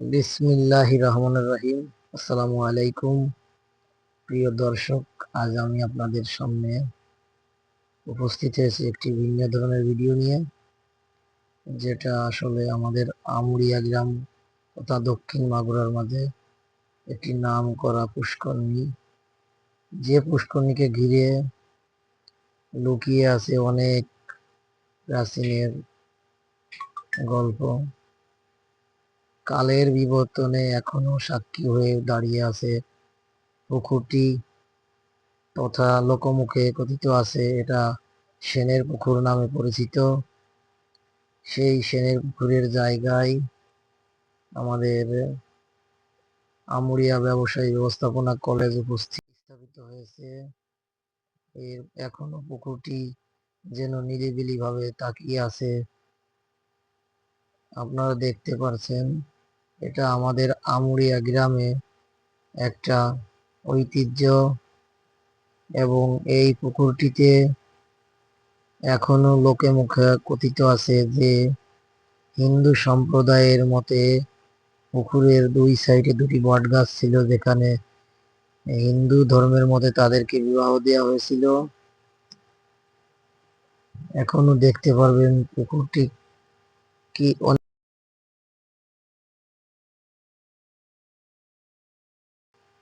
বিসমিল্লাহ রহমান রহিম আসসালামু আলাইকুম। প্রিয় দর্শক, আজ আমি আপনাদের সামনে উপস্থিত হয়েছি একটি ভিন্ন ধরনের ভিডিও নিয়ে, যেটা আসলে আমাদের আমুরিয়া গ্রাম তথা দক্ষিণ মাগুরার মাঝে একটি নাম করা পুষ্করণী। যে পুষ্করণীকে ঘিরে লুকিয়ে আছে অনেক প্রাচীনের গল্প। কালের বিবর্তনে এখনও সাক্ষী হয়ে দাঁড়িয়ে আছে। পুকুরটি তথা লোকমুখে কথিত আছে, এটা সেনের পুকুর নামে পরিচিত। সেই সেনের পুকুরের জায়গায় আমাদের আমুরিয়া ব্যবসায়ী ব্যবস্থাপনা কলেজ উপস্থিত স্থাপিত হয়েছে। এর এখনও পুকুরটি যেন নিরিবিলি ভাবে তাকিয়ে আছে। আপনারা দেখতে পারছেন এটা আমাদের আমুরিয়া গ্রামে একটা ঐতিহ্য এবং এই পুকুরটিতে এখনও লোকে মুখে কথিত আছে যে হিন্দু সম্প্রদায়ের মতে পুকুরের দুই সাইডে দুটি বট গাছ ছিল যেখানে হিন্দু ধর্মের মতে তাদেরকে বিবাহ দেওয়া হয়েছিল। এখনও দেখতে পারবেন পুকুরটি কি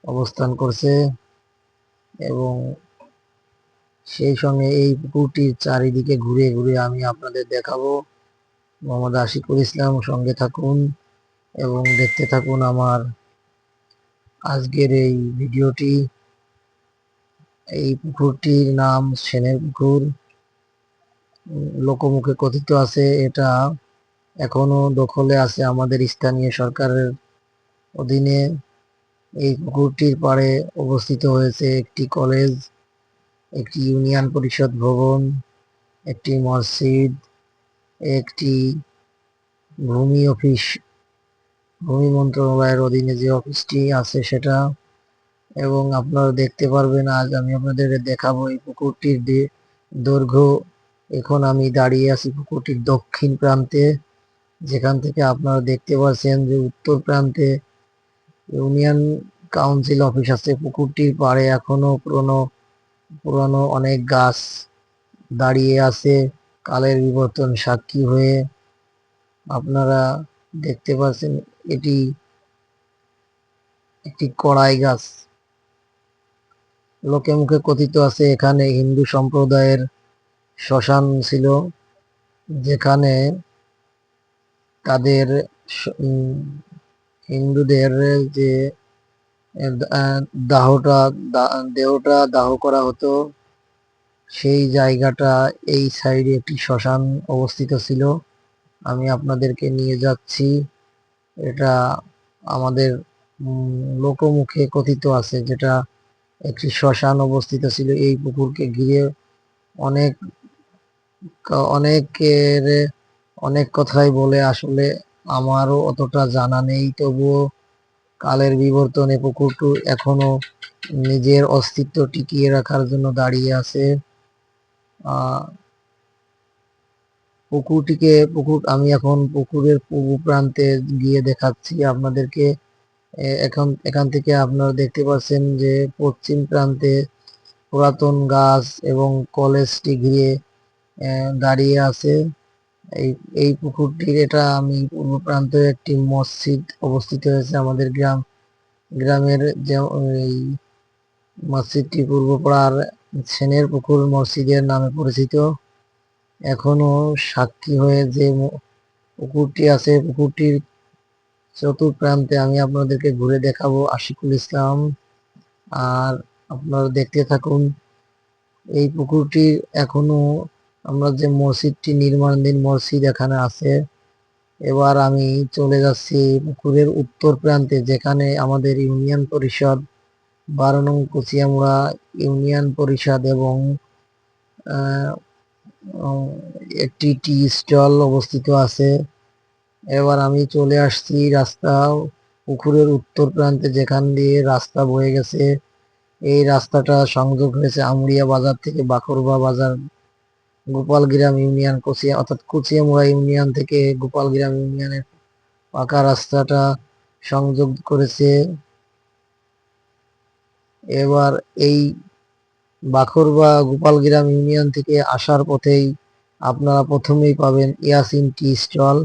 অবস্থান করছে এবং সেই সঙ্গে এই পুকুরটির চারিদিকে ঘুরে ঘুরে আমি আপনাদের দেখাবো। মোহাম্মদ আশিকুল ইসলাম, সঙ্গে থাকুন এবং দেখতে থাকুন আমার আজকের এই ভিডিওটি। এই পুকুরটির নাম সেনের পুকুর। লোকমুখে কথিত আছে, এটা এখনও দখলে আছে আমাদের স্থানীয় সরকারের অধীনে। এই পুকুরটির পাড়ে অবস্থিত হয়েছে একটি কলেজ, একটি ইউনিয়ন পরিষদ ভবন, একটি মসজিদ, একটি ভূমি অফিস। ভূমি মন্ত্রণালয়ের অধীনে যে অফিসটি আছে সেটা। এবং আপনারা দেখতে পারবেন, আজ আমি আপনাদের দেখাবো এই পুকুরটির দৈর্ঘ্য। এখন আমি দাঁড়িয়ে আছি পুকুরটির দক্ষিণ প্রান্তে। যেখান থেকে আপনারা দেখতে পাচ্ছেন যে উত্তর প্রান্তে ইউনিয়ন কাউন্সিল অফিস আছে, পুকুরটির পাড়ে এখনও পুরনো পুরনো অনেক গাছ দাঁড়িয়ে আছে। কালের বিবর্তন সাক্ষী হয়ে আপনারা দেখতে পাচ্ছেন এটি একটি কড়াই গাছ। লোকে মুখে কথিত আছে, এখানে হিন্দু সম্প্রদায়ের শ্মশান ছিল, যেখানে তাদের হিন্দুদের যে দাহটা দেহটা দাহ করা হতো, সেই জায়গাটা এই সাইডে একটি শ্মশান অবস্থিত ছিল। আমি আপনাদেরকে নিয়ে যাচ্ছি। এটা আমাদের লোকমুখে কথিত আছে যেটা একটি শ্মশান অবস্থিত ছিল। এই পুকুরকে ঘিরে অনেক, অনেকের অনেক কথাই বলে আসলে আমারও অতটা জানা নেই, তবুও কালের বিবর্তনে পুকুরটি এখনও নিজের অস্তিত্ব টিকিয়ে রাখার জন্য দাঁড়িয়ে আছে। পুকুরটিকে, পুকুর, আমি এখন পুকুরের পূর্ব প্রান্তে গিয়ে দেখাচ্ছি আপনাদেরকে। এখন, এখান থেকে আপনারা দেখতে পাচ্ছেন যে পশ্চিম প্রান্তে পুরাতন গাছ এবং কলেজটি ঘিরে দাঁড়িয়ে আছে। এই এই পুকুরটির এটা আমি পূর্ব প্রান্তে একটি মসজিদ অবস্থিত হয়েছে আমাদের গ্রাম। গ্রামের যে, এই মসজিদটি পূর্বপাড়ার সেনের পুকুর মসজিদের নামে পরিচিত। এখনও সাক্ষী হয়ে যে পুকুরটি আছে, পুকুরটির চতুর্প্রান্তে আমি আপনাদেরকে ঘুরে দেখাবো আশিকুল ইসলাম। আর আপনারা দেখতে থাকুন, এই পুকুরটির এখনও আমরা যে মসজিদটি নির্মাণাধীন মসজিদ এখানে আছে, এবার আমি চলে যাচ্ছি পুকুরের উত্তর প্রান্তে, যেখানে আমাদের ইউনিয়ন পরিষদ, বারো নং কুচিয়ামুড়া ইউনিয়ন পরিষদ এবং একটি টি স্টল অবস্থিত আছে। এবার আমি চলে আসছি রাস্তা, পুকুরের উত্তর প্রান্তে, যেখান দিয়ে রাস্তা বয়ে গেছে। এই রাস্তাটা সংযোগ হয়েছে আমুরিয়া বাজার থেকে বাকরবা বাজার গোপালগ্রাম ইউনিয়ন, কুচিয়া, অর্থাৎ কুচিয়ামুড়া ইউনিয়ন থেকে গোপালগ্রাম ইউনিয়নের পাকা রাস্তাটা সংযোগ করেছে। এবার এই বাখরবা গোপালগ্রাম ইউনিয়ন থেকে আসার পথেই আপনারা প্রথমেই পাবেন ইয়াসিন টি স্টল,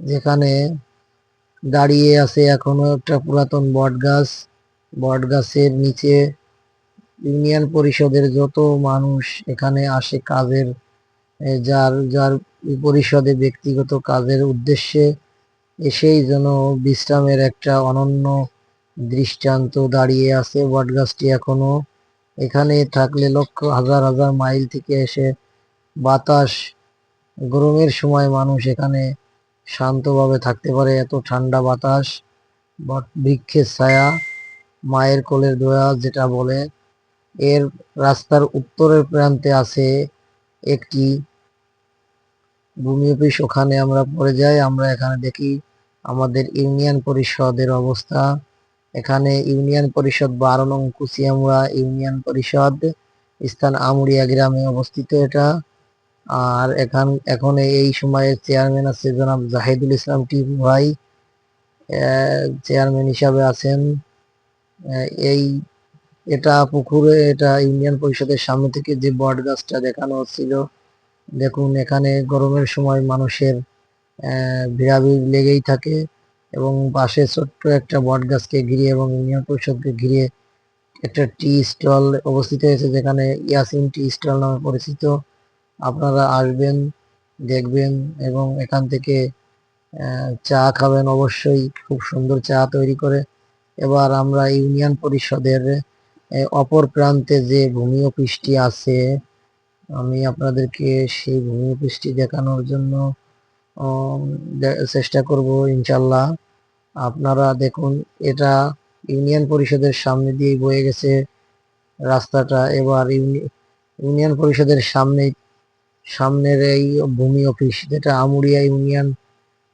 যেখানে দাঁড়িয়ে আছে এখনও একটা পুরাতন বট গাছ বট গাছের নিচে ইউনিয়ন পরিষদের যত মানুষ এখানে আসে কাজের যার যার পরিষদে ব্যক্তিগত কাজের উদ্দেশ্যে এসেই যেন বিশ্রামের একটা অনন্য দৃষ্টান্ত দাঁড়িয়ে আছে বটগাছটি এখনও। এখানে থাকলে লক্ষ, হাজার হাজার মাইল থেকে এসে বাতাস, গরমের সময় মানুষ এখানে শান্তভাবে থাকতে পারে। এত ঠান্ডা বাতাস বৃক্ষের ছায়া, মায়ের কোলের দোয়া যেটা বলে, এর রাস্তার উত্তরের প্রান্তে আছে একটি ভূমি অফিস ওখানে আমরা পড়ে যাই, আমরা এখানে দেখি আমাদের ইউনিয়ন পরিষদের অবস্থা। এখানে ইউনিয়ন পরিষদ বারো নং কুচিয়ামুড়া ইউনিয়ন পরিষদ স্থান আমুরিয়া গ্রামে অবস্থিত এটা। আর এখান এখন এই সময়ে চেয়ারম্যান আছে জনাব জাহিদুল ইসলাম টিপু ভাই। চেয়ারম্যান হিসাবে আছেন। এই এটা পুকুরে, এটা ইউনিয়ন পরিষদের সামনে থেকে যে বট গাছটা দেখানো হচ্ছিল, দেখুন এখানে গরমের সময় মানুষের ভিড়াভিড় লেগেই থাকে এবং পাশে ছোট্ট একটা বট গাছকে ঘিরে এবং ইউনিয়ন পরিষদকে ঘিরে একটা টি স্টল অবস্থিত হয়েছে যেখানে ইয়াসিন টি স্টল নামে পরিচিত। আপনারা আসবেন, দেখবেন এবং এখান থেকে চা খাবেন অবশ্যই, খুব সুন্দর চা তৈরি করে। এবার আমরা ইউনিয়ন পরিষদের অপর প্রান্তে যে ভূমি অফিসটি আছে, আমি আপনাদেরকে সেই ভূমি অফিসটি দেখানোর জন্য চেষ্টা করব, ইনশাল্লাহ। আপনারা দেখুন, এটা ইউনিয়ন পরিষদের সামনে দিয়ে বয়ে গেছে রাস্তাটা। এবার ইউনি- ইউনিয়ন পরিষদের সামনে, সামনের এই ভূমি অফিস যেটা আমুরিয়া ইউনিয়ন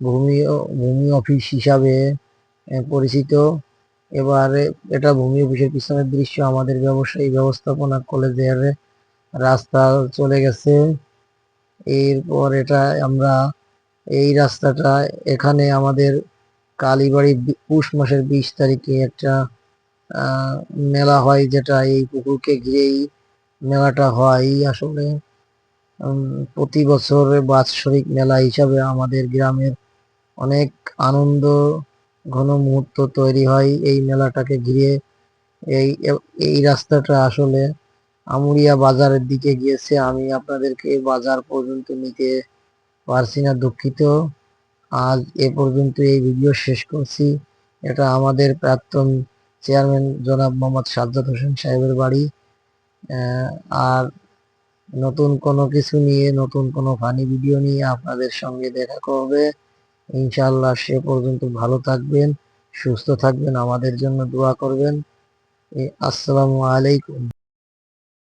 ভূমি ভূমি অফিস হিসাবে পরিচিত। এবারে এটা ভূমি অফিসের পিছনের দৃশ্য, আমাদের ব্যবসায়ী ব্যবস্থাপনা কলেজের রাস্তা চলে গেছে। এরপর এটা আমরা এই রাস্তাটা, এখানে আমাদের কালীবাড়ি পৌষ মাসের বিশ তারিখে একটা মেলা হয় যেটা এই পুকুরকে ঘিরেই মেলাটা হয়। আসলে প্রতি বছর বাৎসরিক মেলা হিসাবে আমাদের গ্রামের অনেক আনন্দ ঘন মুহূর্ত তৈরি হয় এই মেলাটাকে ঘিরে। এই এই রাস্তাটা আসলে আমুরিয়া বাজারের দিকে গিয়েছে। আমি আপনাদেরকে বাজার পর্যন্ত নিতে পারছি না, দুঃখিত। আজ এ পর্যন্ত এই ভিডিও শেষ করছি। এটা আমাদের প্রাক্তন চেয়ারম্যান জনাব মোহাম্মদ সাজ্জাদ হোসেন সাহেবের বাড়ি। আর নতুন কোনো কিছু নিয়ে, নতুন কোনো ফানি ভিডিও নিয়ে আপনাদের সঙ্গে দেখা করবে। ইনশাআল্লাহ সে পর্যন্ত ভালো থাকবেন সুস্থ থাকবেন আমাদের জন্য দোয়া করবেন। আসসালামু আলাইকুম।